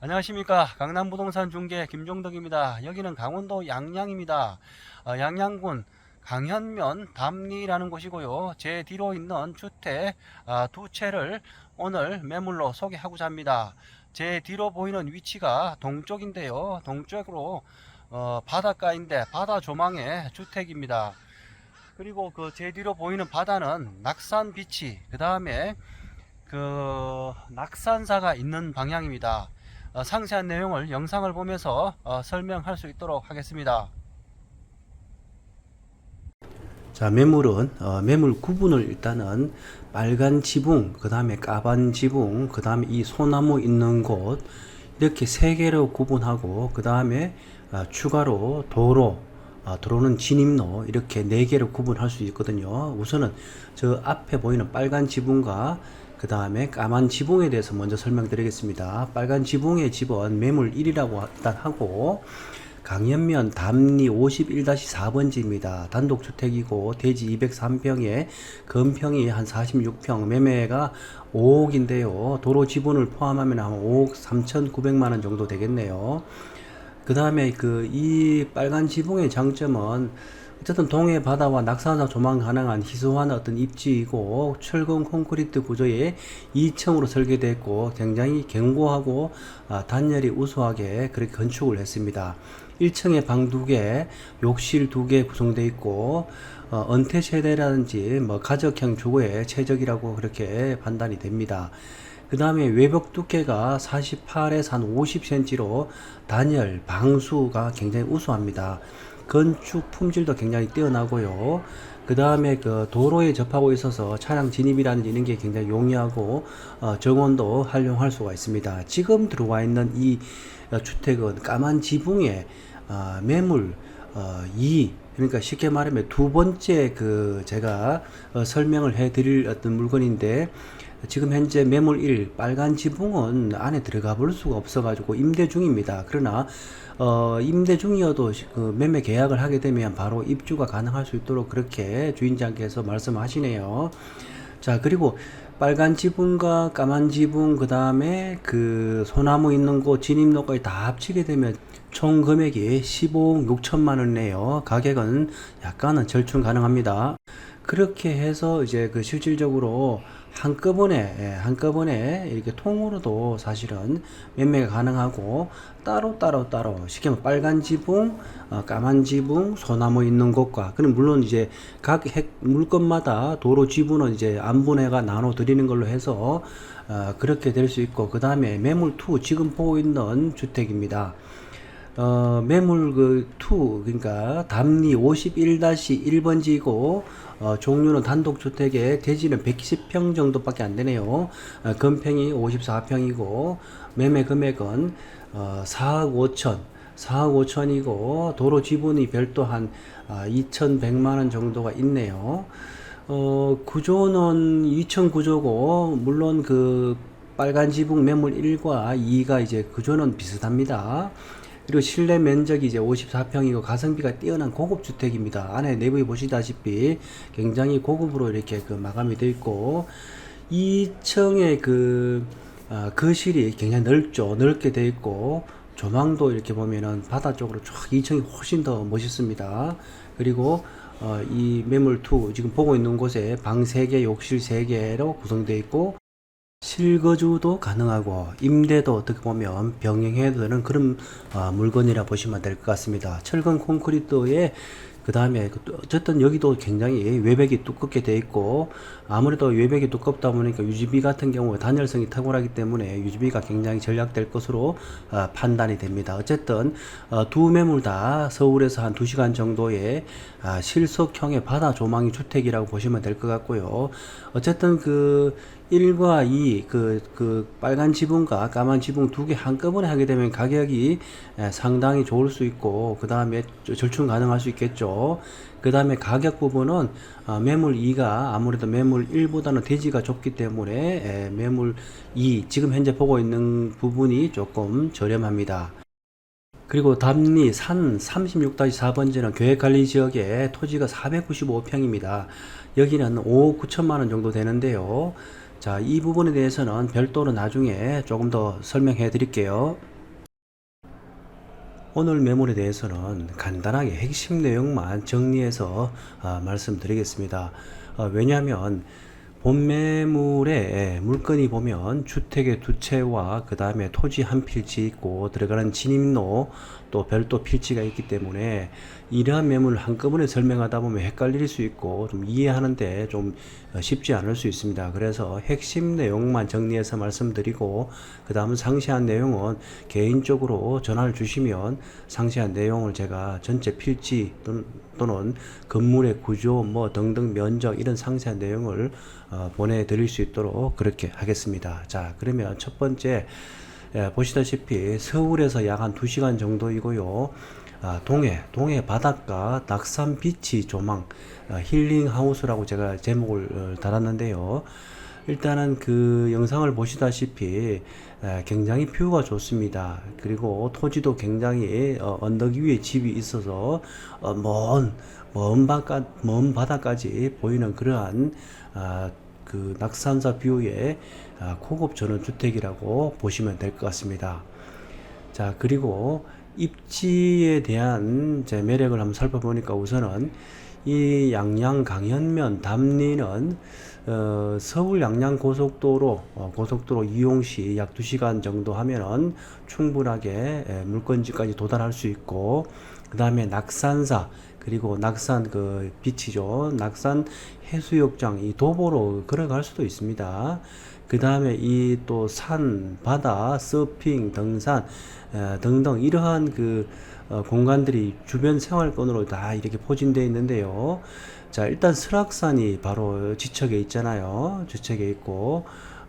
안녕하십니까. 강남부동산 중개 김종덕입니다. 여기는 강원도 양양입니다. 어, 양양군 강현면 담리라는 곳이고요. 제 뒤로 있는 주택 아, 두 채를 오늘 매물로 소개하고자 합니다. 제 뒤로 보이는 위치가 동쪽인데요. 동쪽으로 어, 바닷가인데 바다 조망의 주택입니다. 그리고 그 제 뒤로 보이는 바다는 낙산 비치 그 다음에 그 낙산사가 있는 방향입니다. 어, 상세한 내용을 영상을 보면서 어, 설명할 수 있도록 하겠습니다. 자, 매물은 어, 매물 구분을 일단은 빨간 지붕, 그 다음에 까만 지붕, 그 다음에 이 소나무 있는 곳 이렇게 세 개로 구분하고 그 다음에 어, 추가로 도로, 어, 도로는 진입로 이렇게 네 개로 구분할 수 있거든요. 우선은 저 앞에 보이는 빨간 지붕과 그 다음에 까만 지붕에 대해서 먼저 설명드리겠습니다. 빨간 지붕의 집은 매물 1이라고 일단 하고 강연면 담리 51-4번지입니다. 단독주택이고 대지 203평에 건평이 한 46평 매매가 5억인데요. 도로 지분을 포함하면 한 5억 3,900만 원 정도 되겠네요. 그 다음에 그 이 빨간 지붕의 장점은 어쨌든 동해 바다와 낙산사 조망 가능한 희소한 어떤 입지이고 철근 콘크리트 구조의 2층으로 설계됐고 굉장히 견고하고 아, 단열이 우수하게 그렇게 건축을 했습니다. 1층에 방두 개, 욕실 두개 구성되어 있고 어, 은퇴 세대라든지 뭐 가족형 주거에 최적이라고 그렇게 판단이 됩니다. 그 다음에 외벽 두께가 48에서 한 50cm로 단열, 방수가 굉장히 우수합니다. 건축 품질도 굉장히 뛰어나고요. 그 다음에 그 도로에 접하고 있어서 차량 진입이라든지 이런 게 굉장히 용이하고 어, 정원도 활용할 수가 있습니다. 지금 들어와 있는 이 어, 주택은 까만 지붕에 어, 매물 어, 2 그러니까 쉽게 말하면 두 번째 그 제가 어, 설명을 해 드릴 어떤 물건인데 지금 현재 매물 1 빨간 지붕은 안에 들어가 볼 수가 없어 가지고 임대 중입니다. 그러나 어, 임대 중이어도 시- 그 매매 계약을 하게 되면 바로 입주가 가능할 수 있도록 그렇게 주인장께서 말씀하시네요. 자, 그리고 빨간 지붕과 까만 지붕, 그 다음에 그 소나무 있는 곳, 진입로까지 다 합치게 되면 총 금액이 15억 6천만 원이네요. 가격은 약간은 절충 가능합니다. 그렇게 해서 이제 그 실질적으로 한꺼번에 예, 한꺼번에 이렇게 통으로도 사실은 매매가 가능하고 따로 따로 따로 쉽게 말하면 빨간 지붕, 어, 까만 지붕, 소나무 있는 곳과 그럼 물론 이제 각 핵 물건마다 도로 지분은 이제 안분해가 나눠 드리는 걸로 해서 어, 그렇게 될 수 있고 그 다음에 매물 2 지금 보고 있는 주택입니다. 어, 매물 그 2, 그러니까 담리 51-1번지고, 어, 종류는 단독주택에 대지는 110평 정도밖에 안 되네요. 어, 건평이 54평이고, 매매 금액은, 어, 4억 5천, 4억 5천이고, 도로 지분이 별도 한, 아, 2,100만원 정도가 있네요. 어, 구조는 2층 구조고, 물론 그, 빨간 지붕 매물 1과 2가 이제 구조는 비슷합니다. 그리고 실내 면적이 이제 54평이고 가성비가 뛰어난 고급 주택입니다. 안에 내부에 보시다시피 굉장히 고급으로 이렇게 그 마감이 되어 있고 2층에 그 아, 거실이 굉장히 넓죠. 넓게 되어 있고 조망도 이렇게 보면은 바다 쪽으로 쫙 2층이 훨씬 더 멋있습니다. 그리고 어, 이 매물 2 지금 보고 있는 곳에 방 3개, 욕실 3개로 구성되어 있고 실거주도 가능하고 임대도 어떻게 보면 병행해도 되는 그런 어, 물건이라 보시면 될 것 같습니다. 철근 콘크리트에 그 다음에 어쨌든 여기도 굉장히 외벽이 두껍게 돼 있고 아무래도 외벽이 두껍다 보니까 유지비 같은 경우에 단열성이 탁월하기 때문에 유지비가 굉장히 절약될 것으로 어, 판단이 됩니다. 어쨌든 어, 두 매물 다 서울에서 한 2시간 정도의 아, 실속형의 바다 조망이 주택이라고 보시면 될 것 같고요. 어쨌든 그 1과 2, 그, 그, 빨간 지붕과 까만 지붕 두 개 한꺼번에 하게 되면 가격이 예, 상당히 좋을 수 있고, 그 다음에 절충 가능할 수 있겠죠. 그 다음에 가격 부분은 어, 매물 2가 아무래도 매물 1보다는 대지가 좁기 때문에 예, 매물 2, 지금 현재 보고 있는 부분이 조금 저렴합니다. 그리고 담리 산 36-4번지는 계획관리지역에 토지가 495평입니다. 여기는 5억 9천만 원 정도 되는데요. 자, 이 부분에 대해서는 별도로 나중에 조금 더 설명해 드릴게요. 오늘 매물에 대해서는 간단하게 핵심 내용만 정리해서 아, 말씀드리겠습니다. 어, 왜냐하면 본 매물에 물건이 보면 주택의 두 채와 그 다음에 토지 한 필지 있고 들어가는 진입로 또 별도 필지가 있기 때문에 이러한 매물을 한꺼번에 설명하다 보면 헷갈릴 수 있고 좀 이해하는데 좀 어, 쉽지 않을 수 있습니다. 그래서 핵심 내용만 정리해서 말씀드리고 그 다음 상세한 내용은 개인적으로 전화를 주시면 상세한 내용을 제가 전체 필지 또는, 또는 건물의 구조 뭐 등등 면적 이런 상세한 내용을 어, 보내드릴 수 있도록 그렇게 하겠습니다. 자 그러면 첫 번째 예, 보시다시피 서울에서 약 한 2시간 정도이고요. 아, 동해, 동해 바닷가 낙산 비치 조망 아, 힐링 하우스라고 제가 제목을 어, 달았는데요. 일단은 그 영상을 보시다시피 에, 굉장히 뷰가 좋습니다. 그리고 토지도 굉장히 어, 언덕 위에 집이 있어서 어, 먼, 먼 바다, 먼 바다까지 보이는 그러한 아, 그 낙산사 뷰의 아, 고급 전원주택이라고 보시면 될 것 같습니다. 자, 그리고 입지에 대한 제 매력을 한번 살펴보니까 우선은 이 양양 강현면 담리는 어, 서울 양양 고속도로 어, 고속도로 이용 시 약 2시간 정도 하면은 충분하게 에, 물건지까지 도달할 수 있고 그 다음에 낙산사 그리고 낙산 그 비치죠. 낙산 해수욕장 이 도보로 걸어갈 수도 있습니다. 그 다음에 이 또 산, 바다, 서핑, 등산 에, 등등 이러한 그 어, 공간들이 주변 생활권으로 다 이렇게 포진되어 있는데요. 자, 일단 설악산이 바로 지척에 있잖아요. 지척에 있고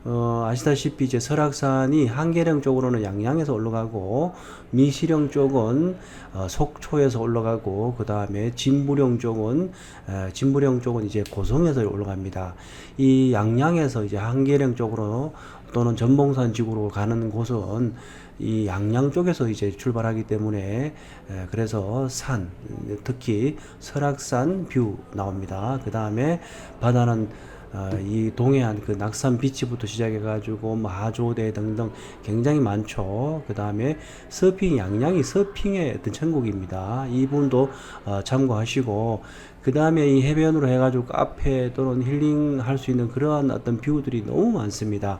어, 아시다시피 이제 설악산이 한계령 쪽으로는 양양에서 올라가고 미시령 쪽은 어, 속초에서 올라가고 그 다음에 진부령 쪽은 에, 진부령 쪽은 이제 고성에서 올라갑니다. 이 양양에서 이제 한계령 쪽으로 또는 전봉산 지구로 가는 곳은 이 양양 쪽에서 이제 출발하기 때문에 에, 그래서 산 특히 설악산 뷰 나옵니다. 그 다음에 바다는 어, 이 동해안 그 낙산 비치부터 시작해 가지고 뭐 하조대 등등 굉장히 많죠. 그 다음에 서핑 양양이 서핑의 어떤 천국입니다. 이 부분도 어, 참고하시고 그 다음에 이 해변으로 해가지고 카페 또는 힐링 할 수 있는 그러한 어떤 뷰들이 너무 많습니다.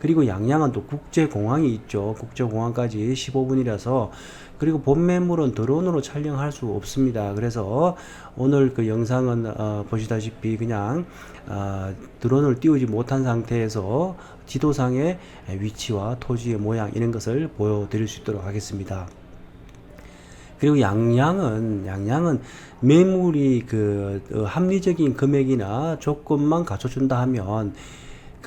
그리고 양양은 또 국제공항이 있죠. 국제공항까지 15분이라서 그리고 본 매물은 드론으로 촬영할 수 없습니다. 그래서 오늘 그 영상은 어, 보시다시피 그냥 어, 드론을 띄우지 못한 상태에서 지도상의 위치와 토지의 모양 이런 것을 보여드릴 수 있도록 하겠습니다. 그리고 양양은 양양은 매물이 그 어, 합리적인 금액이나 조건만 갖춰준다 하면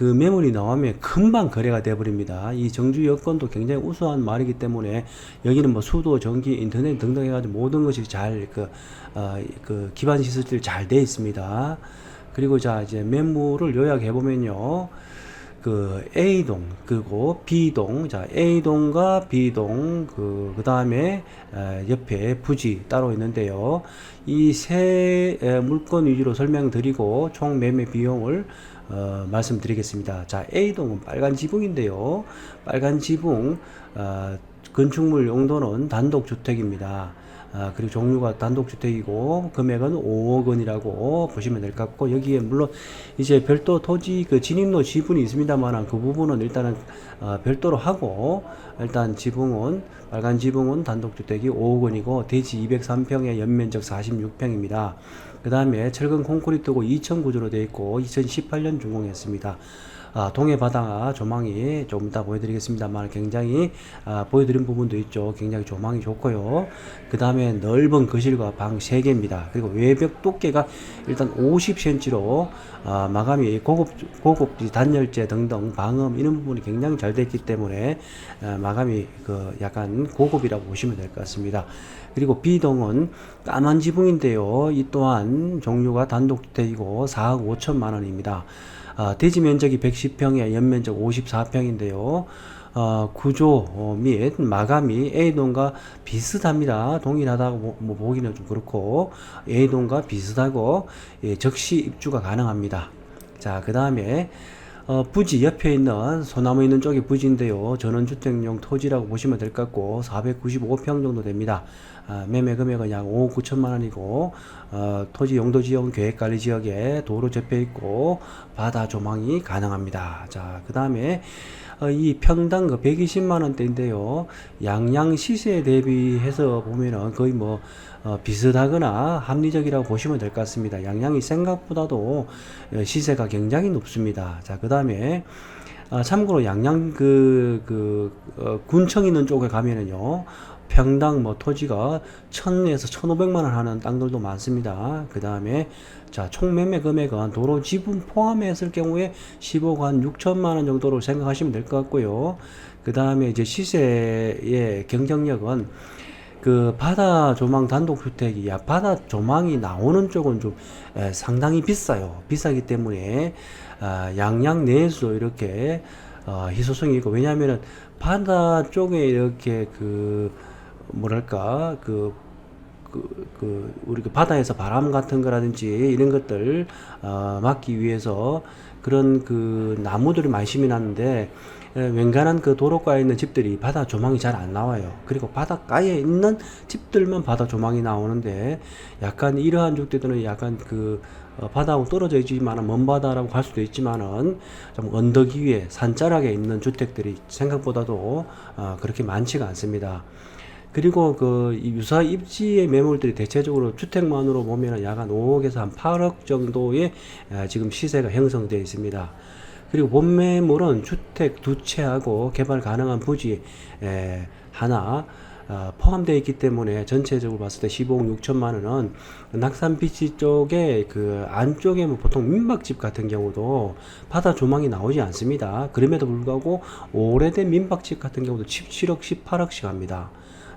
그 매물이 나오면 금방 거래가 돼 버립니다. 이 정주 여건도 굉장히 우수한 말이기 때문에 여기는 뭐 수도, 전기, 인터넷 등등 해가지고 모든 것이 잘그 어, 그 기반 시설들이 잘 돼 있습니다. 그리고 자 이제 매물을 요약해 보면요. 그 A동 그리고 B동 자 A동과 B동 그 그다음에 에, 옆에 부지 따로 있는데요. 이 세 물건 위주로 설명드리고 총 매매 비용을 어, 말씀드리겠습니다. 자 A동은 빨간 지붕인데요. 빨간 지붕 어, 건축물 용도는 단독 주택입니다. 아, 그리고 종류가 단독주택이고 금액은 5억 원이라고 보시면 될 것 같고 여기에 물론 이제 별도 토지 그 진입로 지분이 있습니다만 그 부분은 일단은 어, 별도로 하고 일단 지붕은 빨간 지붕은 단독주택이 5억 원이고 대지 203평에 연면적 46평입니다. 그 다음에 철근 콘크리트고 2층 구조로 되어 있고 2018년 준공했습니다. 아, 동해 바다 조망이 좀 이따 보여드리겠습니다만 굉장히 아, 보여드린 부분도 있죠. 굉장히 조망이 좋고요. 그 다음에 넓은 거실과 방 3개입니다. 그리고 외벽 두께가 일단 50cm로 아, 마감이 고급 고급 단열재 등등 방음 이런 부분이 굉장히 잘 됐기 때문에 아, 마감이 그 약간 고급이라고 보시면 될 것 같습니다. 그리고 B동은 까만 지붕인데요. 이 또한 종류가 단독주택이고 4억 5천만 원입니다. 아, 대지 면적이 110평에 연면적 54평인데요. 어, 구조 어, 및 마감이 A동과 비슷합니다. 동일하다고 뭐, 보기는 좀 그렇고 A동과 비슷하고 예, 즉시 입주가 가능합니다. 자, 그 다음에 어, 부지 옆에 있는 소나무 있는 쪽이 부지인데요. 전원주택용 토지라고 보시면 될 것 같고 495평 정도 됩니다. 아, 매매 금액은 약 5억 9천만 원이고 어, 토지 용도 지역은 계획관리 지역에 도로 접해 있고 바다 조망이 가능합니다. 자, 그 다음에 어, 이 평당 그 120만 원대인데요. 양양 시세 대비해서 보면은 거의 뭐 어, 비슷하거나 합리적이라고 보시면 될 것 같습니다. 양양이 생각보다도 어, 시세가 굉장히 높습니다. 자, 그 다음에 아, 참고로 양양 그, 그, 어, 군청 있는 쪽에 가면은요, 평당 뭐 토지가 천에서 천오백만 원 하는 땅들도 많습니다. 그 다음에 자, 총 매매 금액은 도로 지분 포함했을 경우에 15억 한 6천만 원 정도로 생각하시면 될 것 같고요. 그 다음에 이제 시세의 경쟁력은 그 바다 조망 단독주택이 야 바다 조망이 나오는 쪽은 좀 에, 상당히 비싸요. 비싸기 때문에 아, 양양 내에서 이렇게 어, 희소성이 있고 왜냐하면은 바다 쪽에 이렇게 그 뭐랄까 그 그, 그, 우리 그 바다에서 바람 같은 거라든지 이런 것들, 어, 막기 위해서 그런 그 나무들이 많이 심이 났는데, 에, 웬간한 그 도로가에 있는 집들이 바다 조망이 잘 안 나와요. 그리고 바닷가에 있는 집들만 바다 조망이 나오는데, 약간 이러한 주택들은 약간 그, 어, 바다하고 떨어져 있지만은 먼 바다라고 할 수도 있지만은 좀 언덕 위에 산자락에 있는 주택들이 생각보다도 어, 그렇게 많지가 않습니다. 그리고 그 유사 입지의 매물들이 대체적으로 주택만으로 보면 약한 5억에서 한 8억 정도의 아, 지금 시세가 형성되어 있습니다. 그리고 본 매물은 주택 두 채하고 개발 가능한 부지 에, 하나 어, 포함되어 있기 때문에 전체적으로 봤을 때 15억 6천만 원은 낙산 비치 쪽에 그 안쪽에 뭐 보통 민박집 같은 경우도 바다 조망이 나오지 않습니다. 그럼에도 불구하고 오래된 민박집 같은 경우도 17억 18억씩 합니다.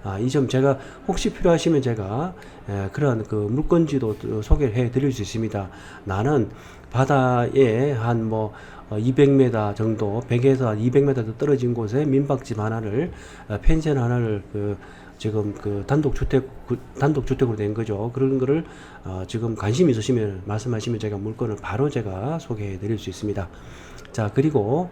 아, 이 점 제가 혹시 필요하시면 제가 에, 그런 그 물건지도 또 소개를 해 드릴 수 있습니다. 나는 바다에 한 뭐 200m 정도, 100에서 한 200m 더 떨어진 곳에 민박집 하나를 어, 펜션 하나를 그 지금 그 단독 주택 그 단독 주택으로 된 거죠. 그런 거를 어, 지금 관심 있으시면 말씀하시면 제가 물건을 바로 제가 소개해 드릴 수 있습니다. 자, 그리고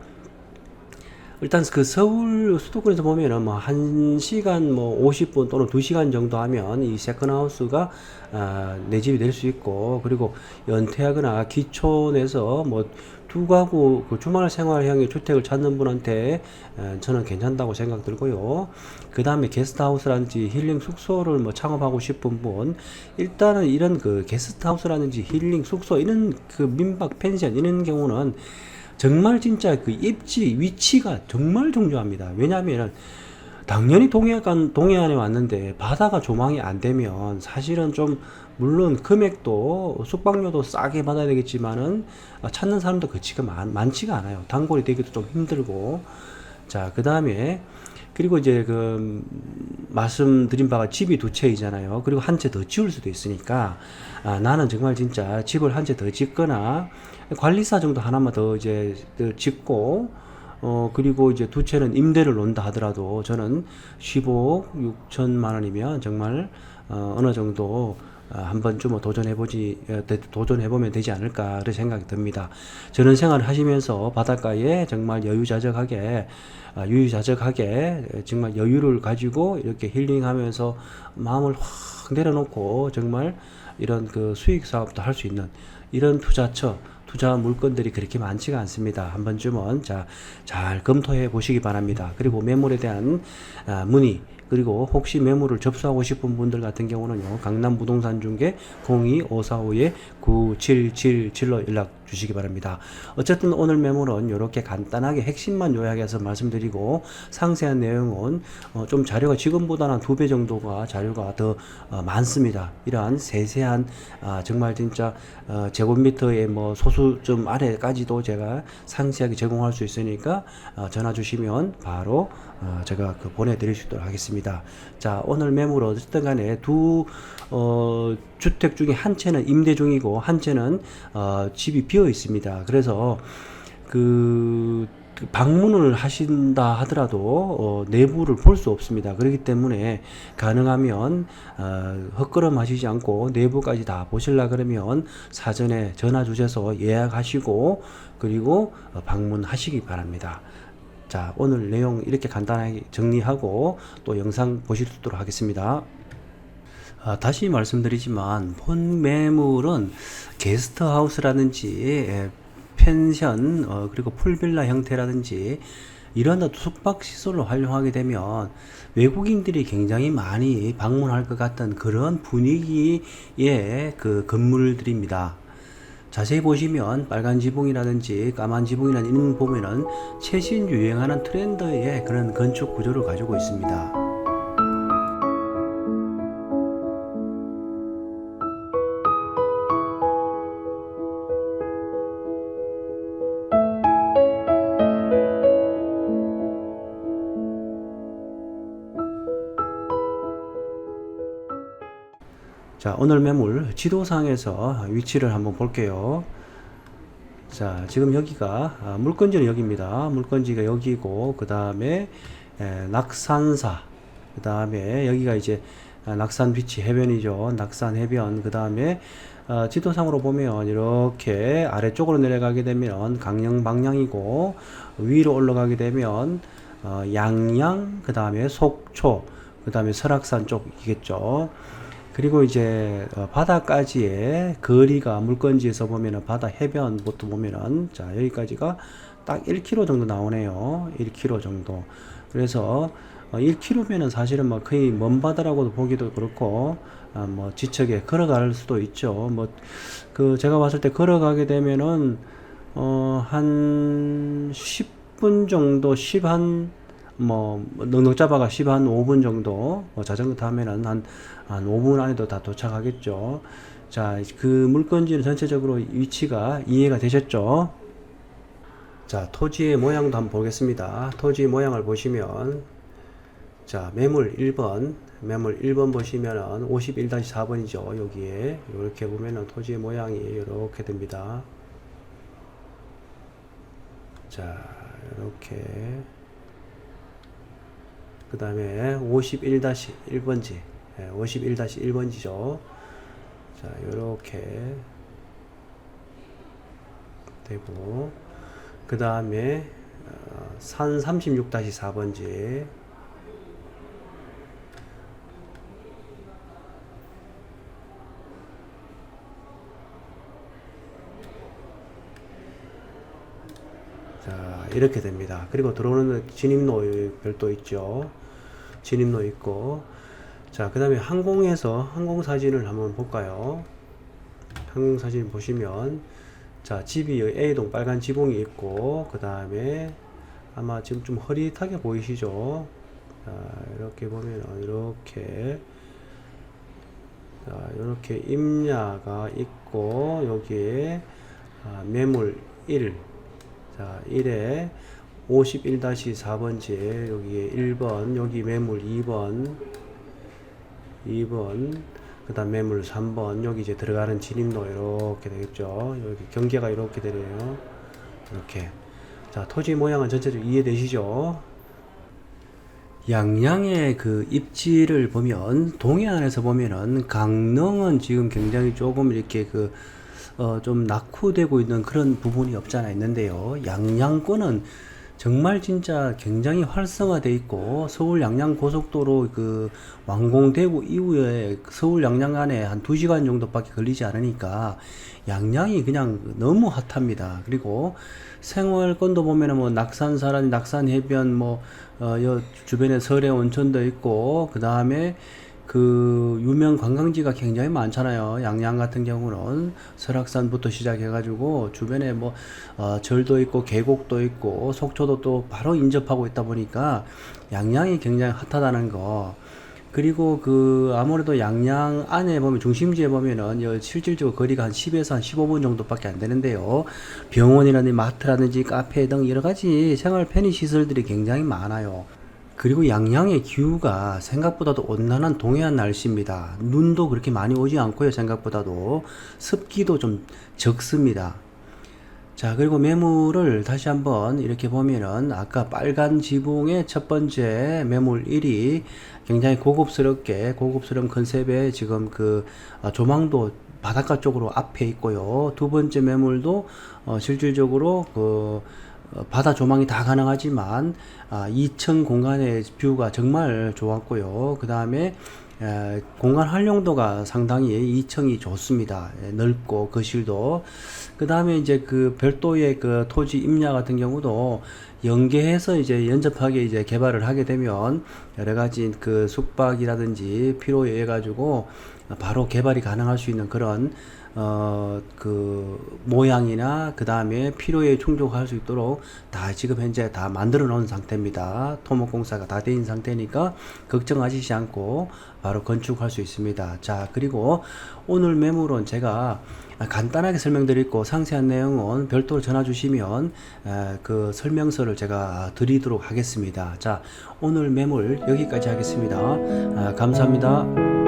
일단 그 서울 수도권에서 보면은 뭐 1시간 뭐 50분 또는 2시간 정도 하면 이 세컨하우스가 아, 내 집이 될 수 있고 그리고 연퇴하거나 기촌에서 뭐 두 가구 그 주말 생활형의 주택을 찾는 분한테 에, 저는 괜찮다고 생각 들고요. 그 다음에 게스트하우스라든지 힐링 숙소를 뭐 창업하고 싶은 분 일단은 이런 그 게스트하우스라든지 힐링 숙소 이런 그 민박 펜션 이런 경우는 정말 진짜 그 입지 위치가 정말 중요합니다. 왜냐하면 당연히 동해안 동해안에 왔는데 바다가 조망이 안 되면 사실은 좀 물론 금액도 숙박료도 싸게 받아야 되겠지만은 찾는 사람도 그치가 많, 많지가 않아요. 단골이 되기도 좀 힘들고 자 그 다음에 그리고 이제 그 말씀드린 바가 집이 두 채이잖아요. 그리고 한 채 더 지을 수도 있으니까 아, 나는 정말 진짜 집을 한 채 더 짓거나 관리사 정도 하나만 더 이제 더 짓고 어 그리고 이제 두 채는 임대를 놓는다 하더라도 저는 15억 6천만 원이면 정말 어 어느 정도 어, 한 번쯤 도전해보지, 어, 되- 도전해보면 되지 않을까, 그런 생각이 듭니다. 저는 생활을 하시면서 바닷가에 정말 여유자적하게, 아, 유유자적하게, 정말 여유를 가지고 이렇게 힐링하면서 마음을 확 내려놓고 정말 이런 그 수익 사업도 할 수 있는 이런 투자처, 투자 물건들이 그렇게 많지가 않습니다. 한 번쯤은 자, 잘 검토해 보시기 바랍니다. 그리고 매물에 대한 아, 문의, 그리고 혹시 매물을 접수하고 싶은 분들 같은 경우는요, 강남 부동산 중개 025451-9777로 연락 주시기 바랍니다. 어쨌든 오늘 매물은 이렇게 간단하게 핵심만 요약해서 말씀드리고 상세한 내용은 어, 좀 자료가 지금보다는 두 배 정도가 자료가 더 어, 많습니다. 이러한 세세한 아, 정말 진짜 어, 제곱미터의 뭐 소수점 아래까지도 제가 상세하게 제공할 수 있으니까 어, 전화 주시면 바로 어, 제가 그 보내드릴 수 있도록 하겠습니다. 자 오늘 매물 어쨌든 간에 두 어, 주택 중에 한 채는 임대 중이고 한 채는 어, 집이 비어 있습니다. 그래서 그그 방문을 하신다 하더라도 어, 내부를 볼 수 없습니다. 그렇기 때문에 가능하면 어, 헛걸음 하시지 않고 내부까지 다 보실라 그러면 사전에 전화 주셔서 예약하시고 그리고 어, 방문하시기 바랍니다. 자, 오늘 내용 이렇게 간단하게 정리하고 또 영상 보실 수 있도록 하겠습니다. 아, 다시 말씀드리지만 본 매물은 게스트하우스라든지 예, 펜션 어, 그리고 풀빌라 형태라든지 이런 숙박 시설로 활용하게 되면 외국인들이 굉장히 많이 방문할 것 같은 그런 분위기의 그 건물들입니다. 자세히 보시면 빨간 지붕이라든지 까만 지붕이라는 이런 보면은 최신 유행하는 트렌드의 그런 건축 구조를 가지고 있습니다. 자, 오늘 매물 지도상에서 위치를 한번 볼게요. 자, 지금 여기가 아, 물건지는 여기입니다. 물건지가 여기고 그 다음에 낙산사, 그 다음에 여기가 이제 아, 낙산 비치 해변이죠. 낙산 해변. 그 다음에 어, 지도상으로 보면 이렇게 아래쪽으로 내려가게 되면 강릉 방향이고 위로 올라가게 되면 어, 양양, 그 다음에 속초, 그 다음에 설악산 쪽이겠죠. 그리고 이제 어, 바다까지의 거리가 물건지에서 보면은 바다 해변부터 보면은 자 여기까지가 딱 1km 정도 나오네요. 1km 정도. 그래서 어, 1km면은 사실은 뭐 거의 먼 바다라고도 보기도 그렇고 아, 뭐 지척에 걸어갈 수도 있죠. 뭐 그 제가 봤을 때 걸어가게 되면은 어한 10분 정도 10한 뭐 넉넉 잡아가 10한 5분 정도 뭐 자전거 타면은 한, 한 5분 안에도 다 도착하겠죠. 자, 그 물건지는 전체적으로 위치가 이해가 되셨죠? 자, 토지의 모양도 한번 보겠습니다. 토지 모양을 보시면 자, 매물 1번, 매물 1번 보시면은 51-4번이죠. 여기에 이렇게 보면은 토지의 모양이 이렇게 됩니다. 자, 이렇게 그 다음에 51-1번지 51-1번지죠. 자 요렇게 되고 그 다음에 어, 산 36-4번지. 자 이렇게 됩니다. 그리고 들어오는 진입로 별도 있죠. 진입로 있고. 자 그 다음에 항공에서 항공 사진을 한번 볼까요? 항공 사진 보시면 자 집이 A동 빨간 지붕이 있고 그 다음에 아마 지금 좀 흐릿하게 보이시죠? 자 이렇게 보면 이렇게 자 이렇게 임야가 있고 여기에 아, 매물 1 자, 1에 51-4번지에 여기에 1번, 여기 매물 2번, 2번, 그 다음 매물 3번, 여기 이제 들어가는 진입로 이렇게 되겠죠. 여기 경계가 이렇게 되네요. 이렇게. 자, 토지 모양은 전체적으로 이해되시죠? 양양의 그 입지를 보면 동해안에서 보면은 강릉은 지금 굉장히 조금 이렇게 그 어, 좀 낙후되고 있는 그런 부분이 없잖아 있는데요. 양양권은 정말 진짜 굉장히 활성화돼 있고 서울 양양 고속도로 그 완공되고 이후에 서울 양양 안에 한 2시간 정도밖에 걸리지 않으니까 양양이 그냥 너무 핫합니다. 그리고 생활권도 보면은 뭐 낙산사라니 낙산 해변 뭐 어, 여 주변에 설해 온천도 있고 그다음에 그 유명 관광지가 굉장히 많잖아요. 양양 같은 경우는 설악산부터 시작해가지고 주변에 뭐 어, 절도 있고 계곡도 있고 속초도 또 바로 인접하고 있다 보니까 양양이 굉장히 핫하다는 거. 그리고 그 아무래도 양양 안에 보면 중심지에 보면은 실질적으로 거리가 한 10에서 한 15분 정도밖에 안 되는데요. 병원이라든지 마트라든지 카페 등 여러 가지 생활 편의 시설들이 굉장히 많아요. 그리고 양양의 기후가 생각보다도 온난한 동해안 날씨입니다. 눈도 그렇게 많이 오지 않고요. 생각보다도 습기도 좀 적습니다. 자, 그리고 매물을 다시 한번 이렇게 보면은 아까 빨간 지붕의 첫 번째 매물 1이 굉장히 고급스럽게 고급스러운 컨셉의 지금 그 어, 조망도 바닷가 쪽으로 앞에 있고요. 두 번째 매물도 어, 실질적으로 그 어, 바다 조망이 다 가능하지만 아, 2층 공간의 뷰가 정말 좋았고요. 그 다음에 에, 공간 활용도가 상당히 2층이 좋습니다. 예, 넓고 거실도. 그 다음에 이제 그 별도의 그 토지 임야 같은 경우도 연계해서 이제 연접하게 이제 개발을 하게 되면 여러 가지 그 숙박이라든지 필요에 의해 가지고 바로 개발이 가능할 수 있는 그런 어 그 모양이나 그 다음에 필요에 충족할 수 있도록 다 지금 현재 다 만들어 놓은 상태입니다. 토목공사가 다돼 있는 상태니까 걱정하시지 않고 바로 건축할 수 있습니다. 자 그리고 오늘 매물은 제가 간단하게 설명드리고 상세한 내용은 별도로 전화 주시면 에, 그 설명서를 제가 드리도록 하겠습니다. 자 오늘 매물 여기까지 하겠습니다. 아, 감사합니다.